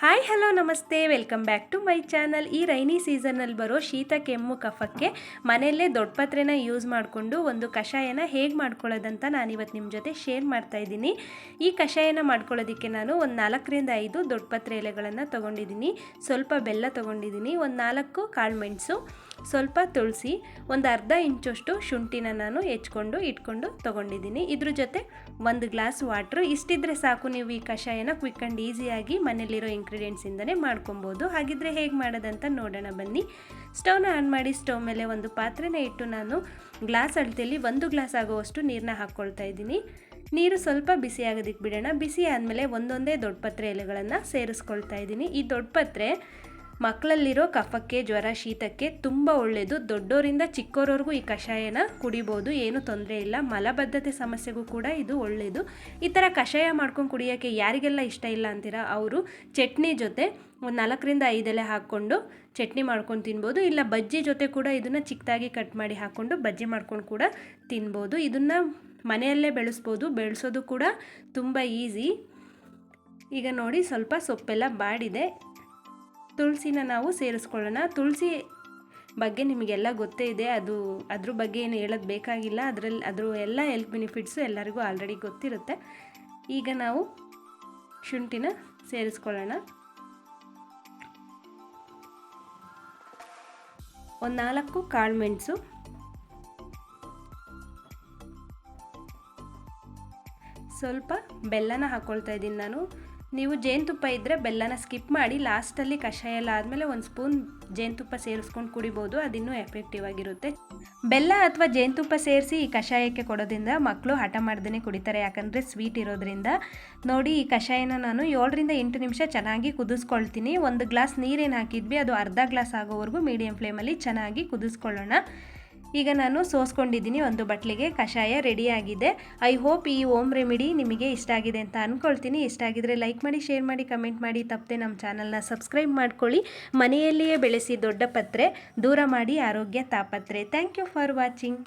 Hi hello ನಮಸ್ತೆ. Welcome back to my channel ಈ rainy ಸೀಸನಲ್ಲಿ ಬರೋ ಶೀತ, ಕೆಮ್ಮು, ಕಫಕ್ಕೆ ಮನೆಯಲ್ಲೇ ದೊಡ್ಡಪತ್ರೆನ ಯೂಸ್ ಮಾಡಿಕೊಂಡು ಒಂದು ಕಷಾಯನ ಹೇಗೆ ಮಾಡ್ಕೊಳ್ಳೋದಂತ ನಾನಿವತ್ತು ನಿಮ್ಮ ಜೊತೆ ಶೇರ್ ಮಾಡ್ತಾ ಇದ್ದೀನಿ. ಈ ಕಷಾಯನ ಮಾಡ್ಕೊಳ್ಳೋದಕ್ಕೆ ನಾನು ಒಂದು ನಾಲ್ಕರಿಂದ ಐದು ದೊಡ್ಡಪತ್ರೆ ಎಲೆಗಳನ್ನು ತೊಗೊಂಡಿದ್ದೀನಿ. ಸ್ವಲ್ಪ ಬೆಲ್ಲ ತೊಗೊಂಡಿದ್ದೀನಿ, ಒಂದು ನಾಲ್ಕು ಕಾಳು ಮೆಣಸು, ಸ್ವಲ್ಪ ತುಳಸಿ, ಒಂದು ಅರ್ಧ ಇಂಚಷ್ಟು ಶುಂಠಿನ ನಾನು ಹೆಚ್ಕೊಂಡು ಇಟ್ಕೊಂಡು ತೊಗೊಂಡಿದ್ದೀನಿ. ಇದ್ರ ಜೊತೆ ಒಂದು ಗ್ಲಾಸ್ ವಾಟ್ರು ಇಷ್ಟಿದ್ರೆ ಸಾಕು ನೀವು ಈ ಕಷಾಯನ ಕ್ವಿಕ್ ಆ್ಯಂಡ್ ಈಸಿಯಾಗಿ ಮನೇಲಿರೋ ಇಂಗ್ರೀಡಿಯೆಂಟ್ಸಿಂದನೇ ಮಾಡ್ಕೊಬೋದು. ಹಾಗಿದ್ರೆ ಹೇಗೆ ಮಾಡೋದಂತ ನೋಡೋಣ ಬನ್ನಿ. ಸ್ಟವ್ನ ಆನ್ ಮಾಡಿ ಸ್ಟವ್ ಮೇಲೆ ಒಂದು ಪಾತ್ರೆನ ಇಟ್ಟು ನಾನು ಗ್ಲಾಸ್ ಅಳತೆಯಲ್ಲಿ ಒಂದು ಗ್ಲಾಸ್ ಆಗುವಷ್ಟು ನೀರನ್ನ ಹಾಕ್ಕೊಳ್ತಾ ಇದ್ದೀನಿ. ನೀರು ಸ್ವಲ್ಪ ಬಿಸಿ ಆಗೋದಕ್ಕೆ ಬಿಡೋಣ. ಬಿಸಿ ಆದಮೇಲೆ ಒಂದೊಂದೇ ದೊಡ್ಡ ಪತ್ರೆ ಎಲೆಗಳನ್ನು ಸೇರಿಸ್ಕೊಳ್ತಾ ಇದ್ದೀನಿ. ಈ ದೊಡ್ಡ ಪತ್ರೆ ಮಕ್ಕಳಲ್ಲಿರೋ ಕಫಕ್ಕೆ, ಜ್ವರ, ಶೀತಕ್ಕೆ ತುಂಬ ಒಳ್ಳೆಯದು ದೊಡ್ಡೋರಿಂದ ಚಿಕ್ಕವರವರೆಗೂ ಈ ಕಷಾಯನ ಕುಡಿಬೋದು. ಏನೂ ತೊಂದರೆ ಇಲ್ಲ. ಮಲಬದ್ಧತೆ ಸಮಸ್ಯೆಗೂ ಕೂಡ ಇದು ಒಳ್ಳೆಯದು ಈ ಥರ ಕಷಾಯ ಮಾಡ್ಕೊಂಡು ಕುಡಿಯೋಕ್ಕೆ ಯಾರಿಗೆಲ್ಲ ಇಷ್ಟ ಇಲ್ಲ ಅಂತೀರಾ? ಅವರು ಚಟ್ನಿ ಜೊತೆ ಒಂದು ನಾಲ್ಕರಿಂದ ಐದೆಲೆ ಹಾಕ್ಕೊಂಡು ಚಟ್ನಿ ಮಾಡ್ಕೊಂಡು ತಿನ್ಬೋದು. ಇಲ್ಲ ಬಜ್ಜಿ ಜೊತೆ ಕೂಡ ಇದನ್ನು ಚಿಕ್ಕದಾಗಿ ಕಟ್ ಮಾಡಿ ಹಾಕ್ಕೊಂಡು ಬಜ್ಜಿ ಮಾಡ್ಕೊಂಡು ಕೂಡ ತಿನ್ಬೋದು. ಇದನ್ನು ಮನೆಯಲ್ಲೇ ಬೆಳೆಸ್ಬೋದು. ಬೆಳೆಸೋದು ಕೂಡ ತುಂಬ ಈಸಿ. ಈಗ ನೋಡಿ ಸ್ವಲ್ಪ ಸೊಪ್ಪೆಲ್ಲ ಬಾಡಿದೆ. ತುಳಸಿನ ನಾವು ಸೇರಿಸ್ಕೊಳ್ಳೋಣ. ತುಳಸಿ ಬಗ್ಗೆ ನಿಮಗೆಲ್ಲ ಗೊತ್ತೇ ಇದೆ. ಅದು, ಅದ್ರ ಬಗ್ಗೆ ಏನು ಹೇಳೋದು ಬೇಕಾಗಿಲ್ಲ. ಅದರಲ್ಲಿ, ಅದ್ರ ಎಲ್ಲ ಹೆಲ್ತ್ ಬೆನಿಫಿಟ್ಸು ಎಲ್ಲರಿಗೂ ಆಲ್ರೆಡಿ ಗೊತ್ತಿರುತ್ತೆ. ಈಗ ನಾವು ಶುಂಠಿನ ಸೇರಿಸ್ಕೊಳ್ಳೋಣ. ಒಂದು ನಾಲ್ಕು ಕಾಳು ಮೆಣಸು. ಸ್ವಲ್ಪ ಬೆಲ್ಲನ ಹಾಕ್ಕೊಳ್ತಾ ಇದ್ದೀನಿ ನಾನು. ನೀವು ಜೇನುತುಪ್ಪ ಇದ್ದರೆ ಬೆಲ್ಲನ ಸ್ಕಿಪ್ ಮಾಡಿ ಲಾಸ್ಟಲ್ಲಿ ಕಷಾಯ ಎಲ್ಲ ಆದಮೇಲೆ ಒಂದು ಸ್ಪೂನ್ ಜೇನುತುಪ್ಪ ಸೇರಿಸ್ಕೊಂಡು ಕುಡಿಬೋದು, ಅದಿನ್ನೂ ಎಫೆಕ್ಟಿವ್ ಆಗಿರುತ್ತೆ. ಬೆಲ್ಲ ಅಥವಾ ಜೇನುತುಪ್ಪ ಸೇರಿಸಿ ಈ ಕಷಾಯಕ್ಕೆ ಕೊಡೋದ್ರಿಂದ ಮಕ್ಕಳು ಹಠ ಮಾಡ್ದೇ ಕುಡಿತಾರೆ, ಯಾಕಂದರೆ ಸ್ವೀಟ್ ಇರೋದ್ರಿಂದ. ನೋಡಿ, ಈ ಕಷಾಯನ ನಾನು ಏಳರಿಂದ ಎಂಟು ನಿಮಿಷ ಚೆನ್ನಾಗಿ ಕುದಿಸ್ಕೊಳ್ತೀನಿ. ಒಂದು ಗ್ಲಾಸ್ ನೀರೇನು ಹಾಕಿದ್ವಿ, ಅದು ಅರ್ಧ ಗ್ಲಾಸ್ ಆಗೋವರೆಗೂ ಮೀಡಿಯಂ ಫ್ಲೇಮಲ್ಲಿ ಚೆನ್ನಾಗಿ ಕುದಿಸ್ಕೊಳ್ಳೋಣ. ಈಗ ನಾನು ಸೋಸ್ಕೊಂಡಿದ್ದೀನಿ ಒಂದು ಬಟ್ಲಿಗೆ, ಕಷಾಯ ರೆಡಿಯಾಗಿದೆ. ಐ ಹೋಪ್ ಈ ಓಮ್ ರೆಮಿಡಿ ನಿಮಗೆ ಇಷ್ಟ ಆಗಿದೆ ಅಂತ ಅಂದ್ಕೊಳ್ತೀನಿ ಇಷ್ಟ ಆಗಿದ್ರೆ ಲೈಕ್ ಮಾಡಿ, ಶೇರ್ ಮಾಡಿ, ಕಮೆಂಟ್ ಮಾಡಿ. ತಪ್ಪದೆ ನಮ್ಮ ಚಾನಲ್ನ ಸಬ್ಸ್ಕ್ರೈಬ್ ಮಾಡ್ಕೊಳ್ಳಿ. ಮನೆಯಲ್ಲಿಯೇ ಬೆಳೆಸಿ ದೊಡ್ಡ ಪತ್ರೆ, ದೂರ ಮಾಡಿ ಆರೋಗ್ಯ ತಾಪತ್ರೆ. Thank you for watching.